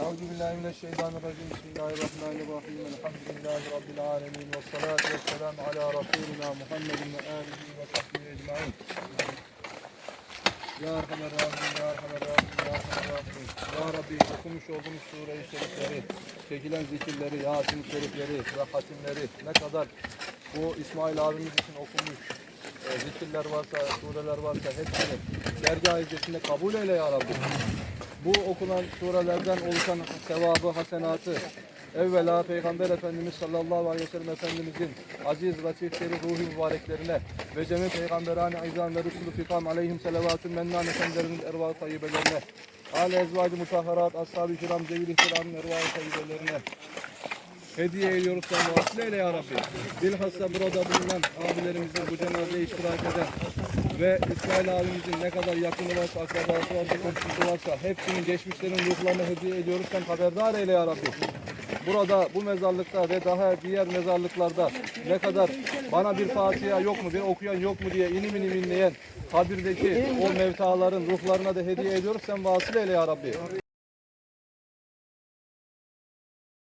Euzu billahi mineşşeytanirracim. Bismillahirrahmanirrahim. Elhamdülillahi rabbil alamin ve salatu vesselam ala rasulina Muhammedin ve alihi ve sahbihi ecmaîn. Ya Erhamer Rahim, Ya Erhamer Rahim, Ya Erhamer Rahim. Ya Rabbi okumuş olduğumuz sure-i şerifleri, çekilen zikirleri, Yasin şerifleri ve hatimleri ne kadar bu İsmail abimiz için okunmuş e, zikirler varsa, sureler varsa hepsini dergah izzetinde kabul eyle Ya Rabbi. Bu okunan surelerden oluşan sevabı, hasenatı evvela Peygamber Efendimiz sallallahu aleyhi ve sellem Efendimizin aziz, latif, şerif, ruhi mübareklerine ve cemi peygamberane izan ve rusulü fikam aleyhim selavatün mennan efendilerinin erva tayyibelerine âle ezvacı mutahharat, ashab-ı kiram, zevil ihtiramın erva tayyibelerine hediye ediyoruz sen vasileyle ya Rabbi. Bilhassa burada bulunan abilerimizin bu cenazeye iştirak eden ve İsmail abimizin ne kadar yakını varsa, akrabası varsa, komşusu varsa hepsinin geçmişlerin ruhlarına hediye ediyoruz. Sen haberdar eyle ya Rabbi. Burada bu mezarlıkta ve daha diğer mezarlıklarda ne kadar bana bir Fatiha yok mu, bir okuyan yok mu diye inim inim inleyen kabirdeki o mevtaların ruhlarına da hediye ediyoruz. Sen vasıl eyle ya Rabbi.